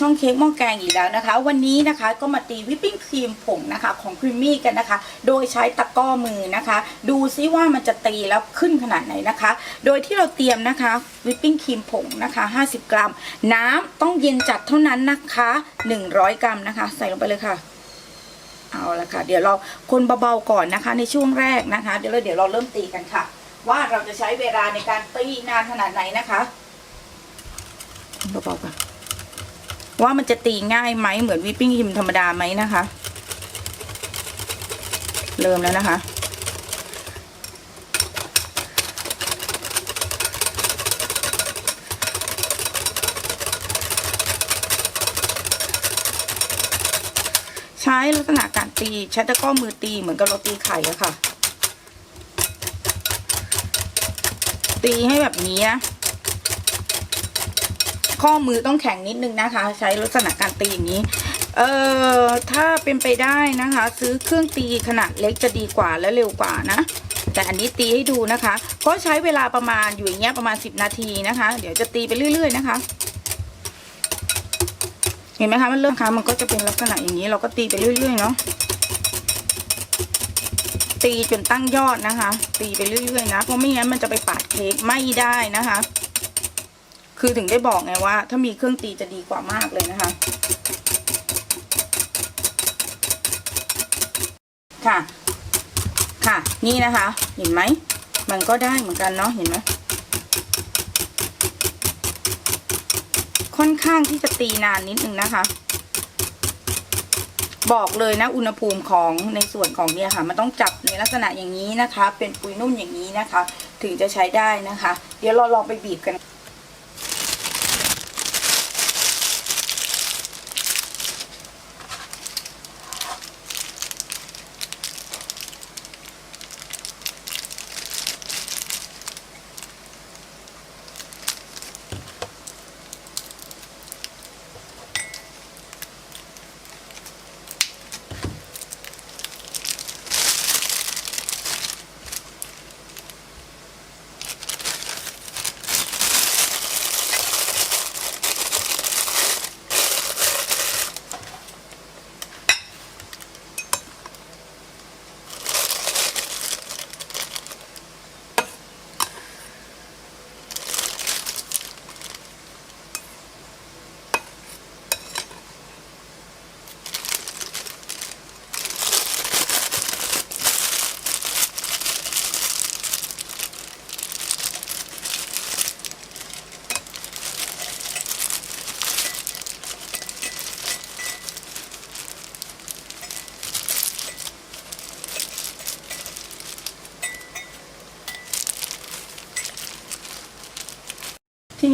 ช่องเค้กหม้อแกงอีกแล้วนะคะ วันนี้นะคะก็มาตีวิปปิ้งครีมผงนะคะของครีมมี่กันนะคะ โดยใช้ตะก้อมือนะคะ ดูซิว่ามันจะตีแล้วขึ้นขนาดไหนนะคะ โดยที่เราเตรียมนะคะวิปปิ้งครีมผงนะคะ 50 กรัม น้ำต้องเย็นจัดเท่านั้นนะคะ 100 กรัมนะคะ ใส่ลงไปเลยค่ะเอาละค่ะ เดี๋ยวเราคนเบาๆก่อนนะคะ ในช่วงแรกนะคะ เดี๋ยวเราเดี๋ยวเราเริ่มตีกันค่ะ ว่าเราจะใช้เวลาในการตีนานขนาดไหนนะคะเบาๆก่อน ว่ามันจะตีง่ายไหมเหมือนวิปปิ้งครีมธรรมดาไหมนะคะ เริ่มแล้วนะคะ ใช้ลักษณะการตีใช้ตะก้อมือตีเหมือนกับเราตีไข่อะค่ะ ตีให้แบบนี้นะ ข้อมือต้องแข็งนิดนึงนะคะ ใช้ลักษณะการตีอย่างนี้ เอ่อ ถ้าเป็นไปได้นะคะ ซื้อเครื่องตีขนาดเล็กจะดีกว่าและเร็วกว่านะ แต่อันนี้ตีให้ดูนะคะ ก็ใช้เวลาประมาณอยู่อย่างเงี้ยประมาณ 10 นาทีนะคะ เดี๋ยวจะตีไปเรื่อย ๆ นะคะ เห็นไหมคะมันเริ่มคะมันก็จะเป็นลักษณะอย่างนี้ เราก็ตีไปเรื่อยๆเนาะตีจนตั้งยอดนะคะ ตีไปเรื่อยๆนะ เพราะไม่งั้นมันจะไปปาดเค้กไม่ได้นะคะ คือถึงได้บอกไงว่า ถ้ามีเครื่องตีจะดีกว่ามากเลยนะคะ ค่ะ ค่ะ นี่นะคะ เห็นไหม มันก็ได้เหมือนกันเนาะ เห็นไหม ค่อนข้างที่จะตีนานนิดนึงนะคะ บอกเลยนะ อุณหภูมิของในส่วนของเนี่ยค่ะ มันต้องจับในลักษณะอย่างนี้นะคะ เป็นปุยนุ่มอย่างนี้นะคะ ถึงจะใช้ได้นะคะ เดี๋ยวเราลองไปบีบกัน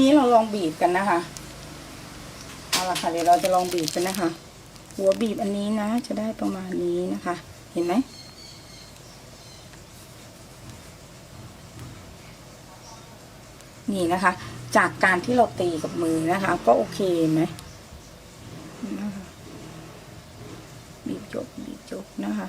นี้เราลองบีบกันนะคะเอาละค่ะเดี๋ยวเราจะลองบีบกันนะคะ หัวบีบอันนี้นะ จะได้ประมาณนี้นะคะ เห็นไหมนี่นะคะ จากการที่เราตีกับมือนะคะ ก็โอเคไหมบีบจบบีบจบนะคะ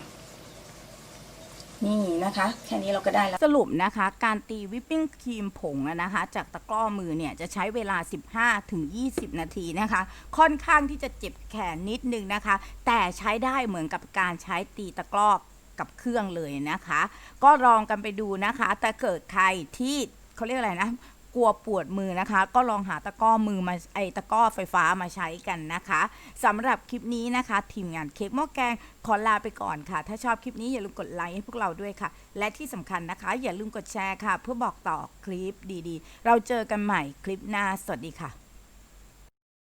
นี่นะคะ แค่นี้เราก็ได้แล้ว สรุปนะคะ การตีวิปปิ้งครีมผงนะคะ จากตะกร้อมือเนี่ยจะใช้เวลา 15ถึง20 นาทีนะคะ ค่อนข้างที่จะเจ็บแขนนิดนึงนะคะ แต่ใช้ได้เหมือนกับการใช้ตีตะกร้อกับเครื่องเลยนะคะ ก็ลองกันไปดูนะคะ แต่เกิดใครที่เขาเรียกอะไรนะ กลัวปวดมือนะคะ ก็ลองหาตะก้อมือมาไอตะก้อไฟฟ้ามาใช้กันนะคะสำหรับคลิปนี้นะคะ ทีมงานเค้กหม้อแกงขอลาไปก่อนค่ะ ถ้าชอบคลิปนี้อย่าลืมกดไลค์ให้พวกเราด้วยค่ะ และที่สำคัญนะคะ อย่าลืมกดแชร์ค่ะ เพื่อบอกต่อคลิปดีๆ เราเจอกันใหม่คลิปหน้าสวัสดีค่ะ